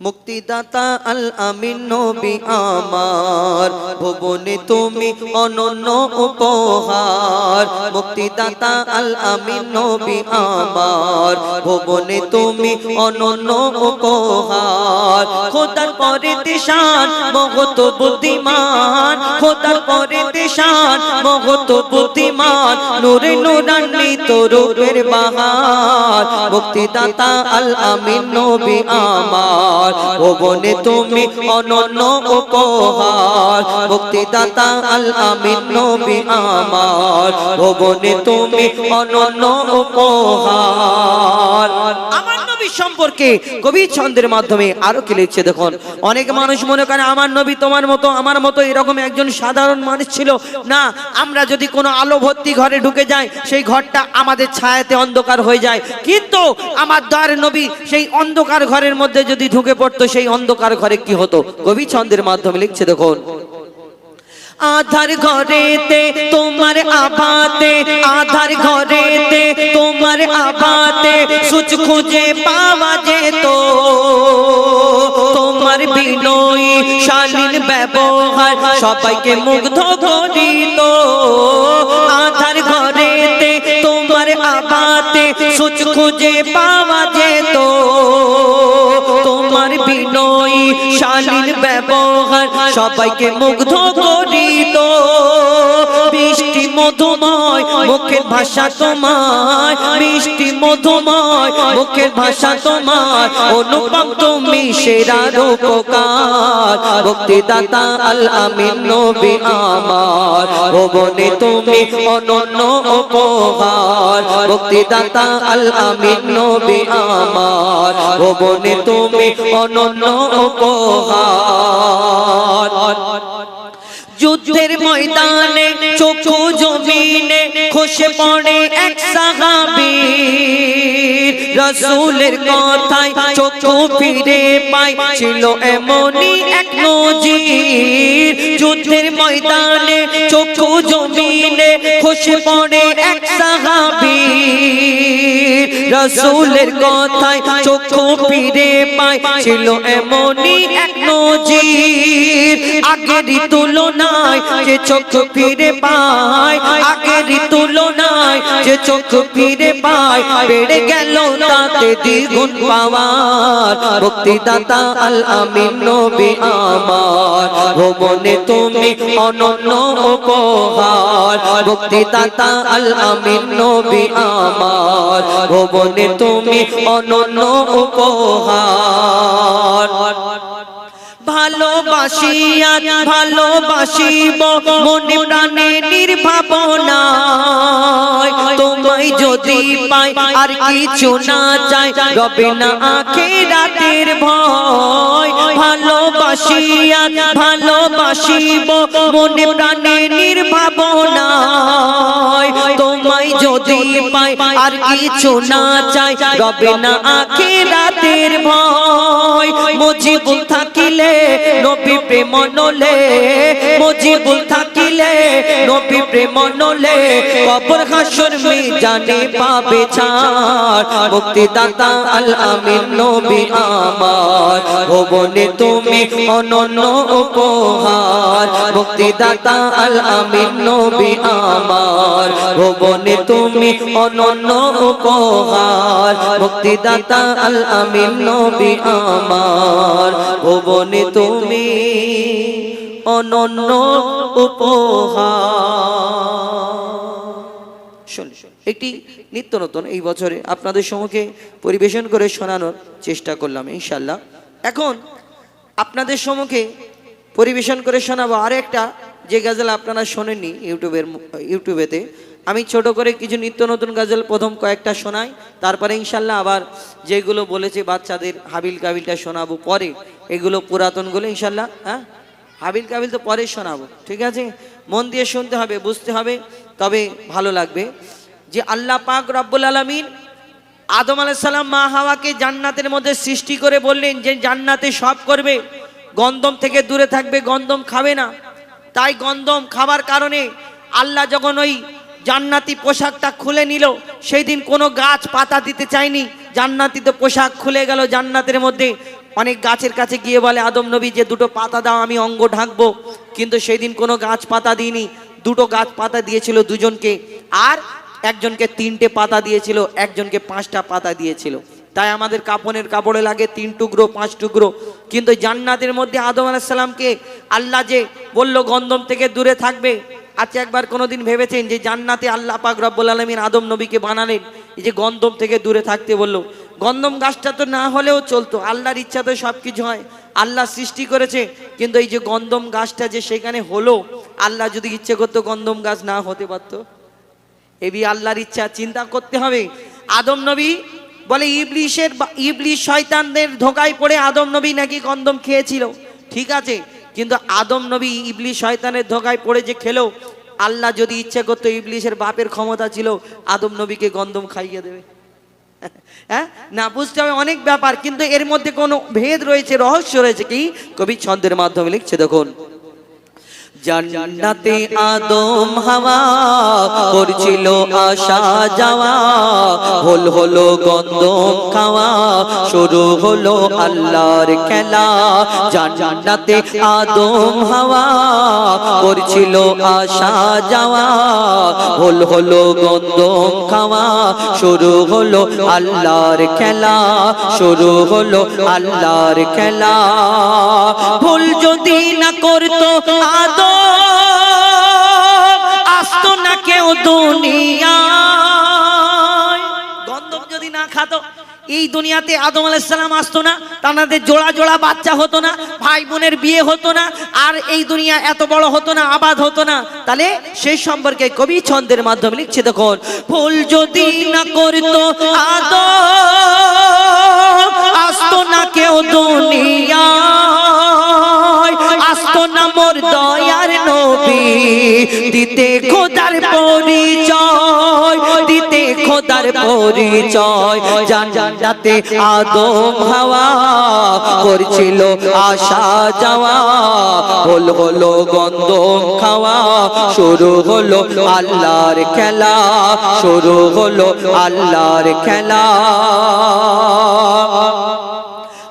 মুক্তিদাতা আল আমিন নবী আমার। ভুবনে তুমি অনন্য উপহার। মুক্তিদাতা আল আমিন নবী আমার। ভুবনে তুমি অনন্য উপহার। খোদার পরে দিশান মহত বুদ্ধিমান। খোদার পরে দিশান মহত বুদ্ধিমান। নূরে নূরান্বিত রূপের বাহার। মুক্তিদাতা আল আমিন নবী আমার। ভুবনে তুমি অনন্য উপহার। মুক্তিদাতা আল আমিন নবী আমার। ভবনে তুমি অনন্য উপহার। আমার নবী সম্পর্কে কবি ছন্দের মাধ্যমে আরও কি লিখছে দেখুন। অনেক মানুষ মনে করে, আমার নবী তোমার মতো, আমার মতো এরকম একজন সাধারণ মানুষ ছিল। না, আমরা যদি কোনো আলো ভর্তি ঘরে ঢুকে যাই, সেই ঘরটা আমাদের ছায়াতে অন্ধকার হয়ে যায়। কিন্তু আমার দ্বার নবী সেই অন্ধকার ঘরের মধ্যে যদি ঢুকে পড়তো, সেই অন্ধকার ঘরে কি হতো? কবি ছন্দের মাধ্যমে লিখছে দেখুন। আধার ঘরেতে, তোমার আভাতে আধার ঘরেতে, তোমার আভাতে সুচ খুঁজে পাওয়া যেত। তোমার বিনয়ী, শালীন ব্যবহার সবাইকে মুগ্ধ করিত। আধার ঘরেতে, তোমার আভাতে সুচ খুঁজে পাওয়া যেত। শালীন ব্যবহার সবাইকে মুগ্ধ করিত। বৃষ্টি মুখের ভাষা তোমার বৃষ্টি মধুময়, মুখের ভাষা তোমার, অনুপম তুমি সেরা রূপকার। মুক্তিদাতা আল আমিন নবী আমার, ভুবনে তুমি অনন্য উপহার। মুক্তিদাতা আল আমিন নবী আমার, ভুবনে তুমি অনন্য উপহার। যুদ্ধের ময়দানে জমিনে খসে পড়ে এক সাহাবি রসুলের কথায় চোখ ফিরে পাই, ছিল এমনই এক নজির। যুদ্ধের ময়দানে চোখ জমিনে খসে পড়ে এক সাহাবি রসুলের কথায় চক্ষু ফিরে পাই ছিল এমনই এক নজির। আগেরই তুলনায় যে চক্ষু ফিরে পায় আগেরই তুলনায় যে চক্ষু ফিরে পায়, বেড়ে গেল তাতে দ্বিগুণ পাওয়ার। মুক্তিদাতা আল আমিন নবী আমার ভুবনে তুমি অনন্য উপহার। মুক্তিদাতা আল আমিন নবী আমার ভুবনে তুমি অনন্য উপহার। ভালোবাসিয়া, ভালোবাসিব, মনে প্রাণে নির্ভাবনা তোমায় যদি পাই, আর কিছু না চাই, রবে না আখে রাতের ভয়। ভালোবাসিয়া, ভালোবাসিব, মনে প্রাণে নির্ভাবনা যদি আর কিছু না চাই রবে না ভয়। মজিবুল থাকিলে নবী প্রেম নলে মজিবুল থাকিলে নবী প্রেম নলে, কবর হাসর পাবে মুক্তিদাতা আল আমিন নবী আমার ভুবনে তুমি অনন্য উপহার। মুক্তিদাতা আল আমিন নবী আমার ভুবনে তুমি অনন্য উপহার, মুক্তিদাতা আল আমিন নবী আমার। ভুবনে তুমি অনন্য উপহার। একটি নিত্য নতুন এই বছরে আপনাদের সম্মুখে পরিবেশন করে শোনানোর চেষ্টা করলাম ইনশাল্লাহ এখন আপনাদের সম্মুখে পরিবেশন করে শোনাবো আর একটা যে গাজল আপনারা শোনেননি ইউটিউবের ইউটিউবেতে। আমি ছোট করে কিছু নিত্য নতুন গাজল প্রথম কয়েকটা শোনাই, তারপরে ইনশাল্লাহ আবার যেগুলো বলেছে বাচ্চাদের হাবিল কাবিলটা শোনাবো পরে। এগুলো পুরাতনগুলো ইনশাল্লাহ হ্যাঁ? হাবিল কাবিল তো পরে শোনাবো, ঠিক আছে? মন দিয়ে শুনতে হবে, বুঝতে হবে, তবে ভালো লাগবে যে আল্লাহ পাক রব্বুল আলমিন আদম আলাইসাল্লাম মা হাওয়াকে জান্নাতের মধ্যে সৃষ্টি করে বললেন যে জান্নাতে সব করবে গন্দম থেকে দূরে থাকবে গন্দম খাবে না। তাই গন্দম খাবার কারণে আল্লাহ যখন ওই জান্নাতি পোশাকটা খুলে নিল। সেই দিন কোনো গাছ পাতা দিতে চায়নি। জান্নাতি তো পোশাক খুলে গেল জান্নাতের মধ্যে। অনেক গাছের কাছে গিয়ে বলে, আদম নবী, যে দুটো পাতা দাও, আমি অঙ্গ ঢাকবো। কিন্তু সেই দিন কোনো গাছ পাতা দিইনি। দুটো গাছ পাতা দিয়েছিল দুজনকে। আর একজনকে তিনটে পাতা দিয়েছিল, একজনকে পাঁচটা পাতা দিয়েছিল। তাই আমাদের কাপনের কাপড়ে লাগে তিন টুকরো, পাঁচ টুকরো। কিন্তু জান্নাতের মধ্যে আদম আলাহিসাল্লামকে আল্লাহ যে বলল, গন্ধম থেকে দূরে থাকবে। আচ্ছা একবার কোনোদিন ভেবেছেন যে জান্নাতে আল্লাহ পাক রব্বুল আলমিন আদম নবীকে বানালেন? এই যে গন্ধম থেকে দূরে থাকতে বলল। গন্ধম গাছটা তো না হলেও চলতো, আল্লাহর ইচ্ছাতে সব কিছু হয়। আল্লাহ সৃষ্টি করেছে, কিন্তু এই যে গন্ধম গাছটা যে সেখানে হলো, আল্লাহ যদি ইচ্ছে করতো গন্ধম গাছ না হতে পারতো। এবি আল্লাহর ইচ্ছা, চিন্তা করতে হবে। আদম নবী বলে, ইবলিশের ইবলিশ শয়তানদের ধোকায় পড়ে আদম নবী নাকি কন্দম খেয়েছিল? ঠিক আছে কিন্তু আদম নবী ইবলিশ শয়তানের ধোকায় পড়ে যে খেলো, আল্লাহ যদি ইচ্ছে করতো ইবলিশের বাপের ক্ষমতা ছিল, আদম নবীকে গন্ধম খাইয়ে দেবে। হ্যাঁ? না, বুঝতে হবে অনেক ব্যাপার, কিন্তু এর মধ্যে কোনো ভেদ রয়েছে, রহস্য রয়েছে কি? কবি ছন্দের মাধ্যমে লিখছে, দেখুন। জান্নাতে আদম হাওয়া করছিল আসা যাওয়া। হল হলো গন্ধম খাওয়া। শুরু হলো আল্লাহর খেলা। জান্নাতে আদম হাওয়া করছিল আসা যাওয়া। হল হলো গন্ধম খাওয়া। শুরু হলো আল্লাহর খেলা। শুরু হলো আল্লাহর খেলা। ভুল যদি না করতো আদম আসতো না কেউ দুনিয়ায়। গন্ধম যদি না খাতো, এই দুনিয়াতে আদম আলাইসালাম আসতো না তাদের জোড়া জোড়া বাচ্চা হতো না, ভাই বোনের বিয়ে হতো না, আর এই দুনিয়া এত বড় হতো না, আবাদ হতো না। তাহলে সেই সম্পর্কে কবি ছন্দের মাধ্যমে লিখছে, দেখুন ভুল যদি না করতো আদম আসতো না কেউ মোর দয়ার নবী, দিতে খোদার পরিচয়, দিতে খোদার পরিচয়, জান জান্নাতে আদম হাওয়া করছিল আসা যাওয়া। হল হলো গন্ধম খাওয়া, শুরু হলো আল্লাহর খেলা, শুরু হলো আল্লাহর খেলা।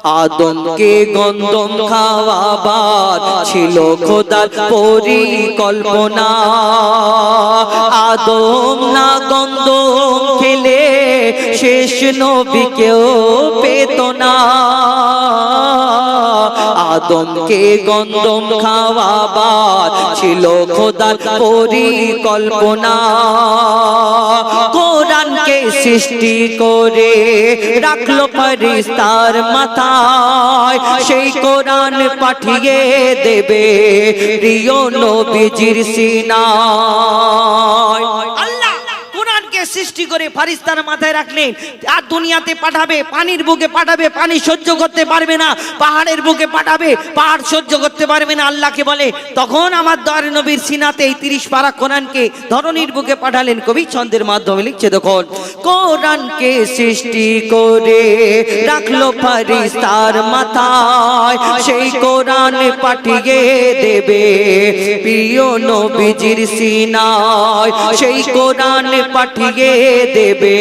আদমকে গন্ধম খাওয়াবার ছিল খোদার পরিকল্পনা। আদম না গন্ধম খেলে শেষ নবীকেও পেত না। আদমকে গন্ধম খাওয়াবার ছিল খোদার পরিকল্পনা। কোরআনকে সৃষ্টি করে রাখল ফরিস্তার মাথায়। সেই কোরআন পাঠিয়ে দেবে প্রিয় নবীজির সিনায়। আল্লাহ সৃষ্টি করে ফারিস্তার মাথায় রাখলেন। আর দুনিয়াতে পাঠাবে, পানির বুকে পাঠাবে, পানি সহ্য করতে পারবে না, পাহাড়ের বুকে পাঠাবে, পাহাড় সহ্য করতে পারবে না, আল্লাহকে বলে, তখন আমার দর নবীর সিনাতে এই তিরিশ পারা কোরআনকে ধরনীর বুকে পাঠালেন কবি ছন্দের মাধ্যমে লিখছে দেখুন। কোরআনকে সৃষ্টি করে রাখল ফারিস্তার মাথায়, সেই কোরআন পাঠিয়ে দেবে প্রিয় নবীজির সিনায়। সেই কোরআন পাঠিয়ে দেবে।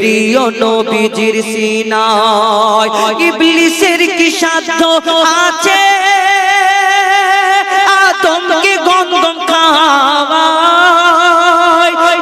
প্রিয় নবীজির সিনায়, ইবলিসের কি সাধ্য আছে? গন্ধম খাওয়ায়,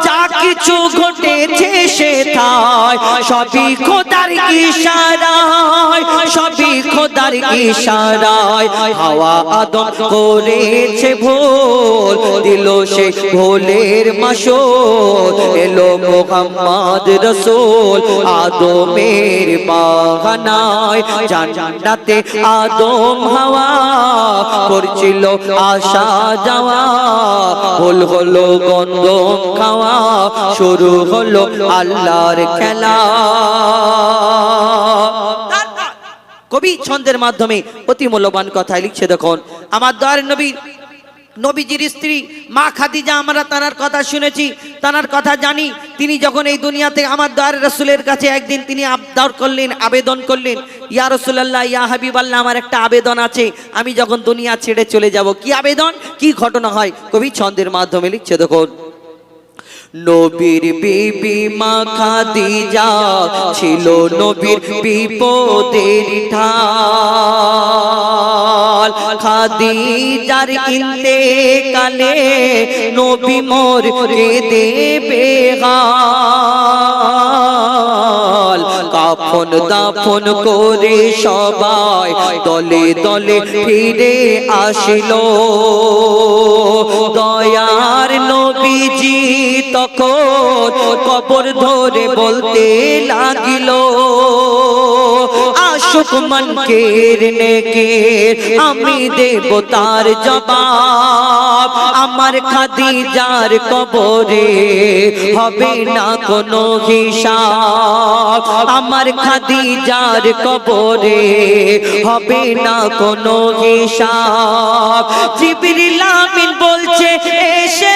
যা কিছু ঘটেছে সে তাই সবই খোদার ইশারায়, সবই খোদার ইশারায় হাওয়া আদম করেছে ভুল দিল সে ভোলের মাসোল। এলো মোহাম্মদ রসুল আদমের বাগানায় জান্নাতে আদম হাওয়া করছিল আসা যাওয়া। ভুল হলো গন্ধম খাওয়া। শুরু হলো আল্লাহর খেলা। কবি ছন্দের মাধ্যমে অতি মূল্যবান কথায় লিখছে দেখুন, আমার দয়ার নবী, নবীজির স্ত্রী, মা খাদিজা, আমরা তানার কথা শুনেছি তানার কথা জানি। তিনি যখন এই দুনিয়াতে আমার দয়ার রসুলের কাছে একদিন তিনি আবদার করলেন, আবেদন করলেন, ইয়া রসুল্লাহ ইয়া হাবিবাল্লাহ, আমার একটা আবেদন আছে, আমি যখন দুনিয়া ছেড়ে চলে যাব। কি আবেদন? কি ঘটনা হয়? কবি ছন্দের মাধ্যমে লিখছে দেখুন নবীর বিবি মা খাদিজা ছিল নবীর বিপদের ঢাল। খাদিজার ইন্তেকালে নবী মোর দেবে কাফন দাফন করে সবাই দলে দলে ফিরে আসিল। দয়ার নবীজি তখন কবর ধরে বলতে লাগিল, আশুক মনকের নেকের আমি দেব তার জবাব। আমার খাদিজার কবরে হবে না কোনো হিসাব। আমার খাদিজার কবরে হবে না কোনো হিসাব। জিবরিল বলছে, এসে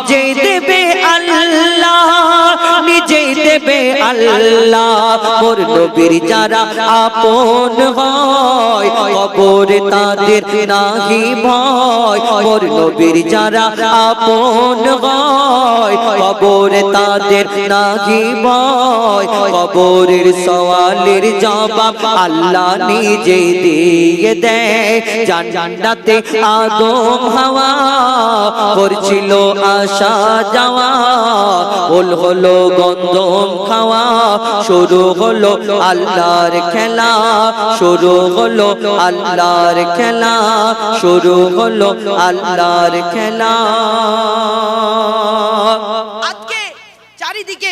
নিজে দেবে আল্লাহ, নিজে দেবে আল্লাহ। মোর নবীর যারা আপন হয়, কবর তাদের নাহি ভয়। মোর নবীর যারা আপন হয় কবর তাদের নাহি ভয়, কবরের সওয়ালের জবাব আল্লাহ নিজে দিয়ে দেয়। জান জান্নাতে আদম হাওয়া করছিল আসা যাওয়া বল হলো গন্ধম খাওয়া, শুরু হলো আল্লাহর খেলা, শুরু হলো আল্লাহর খেলা, শুরু হলো আল্লাহর খেলা। চারিদিকে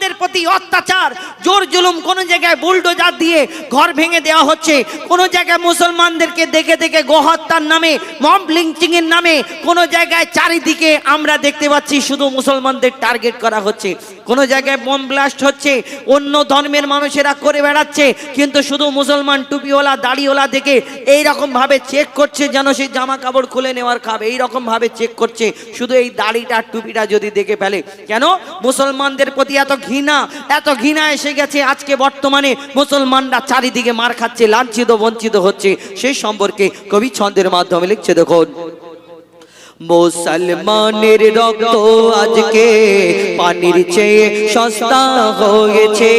মুসলমানদের প্রতি অত্যাচার, জোর জুলুম কোন জায়গায় বুলডোজার দিয়ে ঘর ভেঙে দেওয়া হচ্ছে, কোন জায়গায় মুসলমানদেরকে দেখে দেখে গোহত্যার নামে, মব লিঞ্চিং এর নামে, কোন জায়গায় চারিদিকে আমরা দেখতে পাচ্ছি শুধু মুসলমানদের টার্গেট করা হচ্ছে। কোন জায়গায় বোম ব্লাস্ট হচ্ছে, অন্য ধর্মের মানুষেরা করে বেড়াচ্ছে, কিন্তু শুধু মুসলমান টুপিওয়ালা, দাড়িওয়ালা দেখে এই রকম ভাবে চেক করছে যেন সেই জামা কাপড় খুলে নেওয়ার খাবে এই রকম ভাবে চেক করছে। শুধু এই দাড়িটা, টুপিটা যদি দেখে ফেলে। কেন? মুসলমানদের প্রতি এত ঘৃণা। এত ঘৃণা এসে গেছে, আজকে বর্তমানে মুসলমানরা চারিদিকে মার খাচ্ছে, লাঞ্ছিত, বঞ্চিত হচ্ছে। সেই সম্পর্কে কবি ছন্দের মাধ্যমে লিখছে, দেখুন। মুসলমানের রক্ত আজকে পানির চেয়ে সস্তা হয়েছে।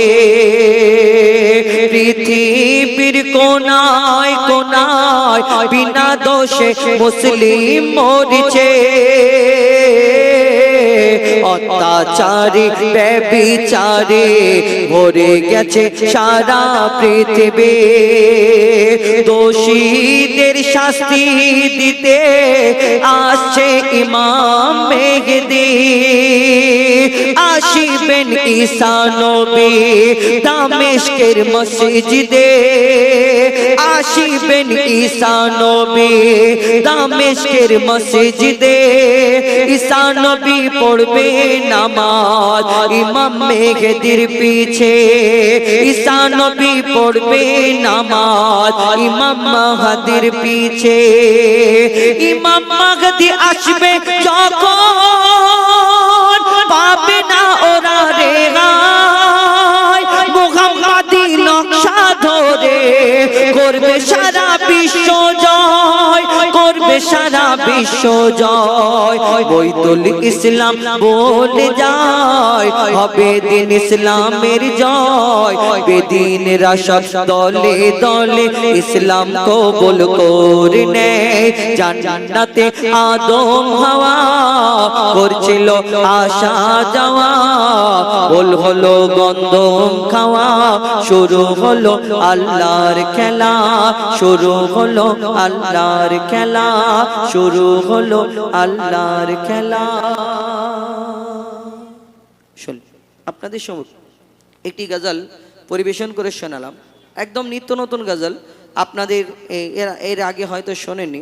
পৃথিবীর কোনায় কোনায় বিনা দোষে মুসলিম মরিছে। অত্যাচারী, ব্যবিচারে, ভরে গেছে সারা পৃথিবী। দোষীদের শাস্তি দিতে আসছে ইমাম মেঘদি আসিবেন ঈসা নবী দামেশকের মসজিদে। আসিবেন ঈসা নবী দামেশকের মসজিদে। ঈসা নবী পড়বে নামাজ, ইমাম মেঘদির পিছে। নবী পড়বে নামাজ, ইমাম মাহাদির পিছে। ইমাম মাহদি আসবে যখন, পাবে না ওরা রে নকশা ধরে করবে সারা বিশ্ব করবে সারা বিশ্ব জয়। বৈতুল ইসলাম বলে যায়, হবে দিন ইসলামের জয়। বেদিন রাশদ দলে দলে ইসলাম কবুল করে নেয়। জান জান্নাতে আদম হাওয়া করছিল আসা যাওয়া। বল হলো গন্ধম খাওয়া, শুরু হলো আল্লাহর খেলা। শুরু হলো আল্লাহর খেলা। শুরু হলো আল্লাহর খেলা। আপনাদের সমুখ, একটি গজল পরিবেশন করে শোনালাম। একদম নিত্য নতুন গজল। আপনাদের এর আগে হয়তো শোনেননি।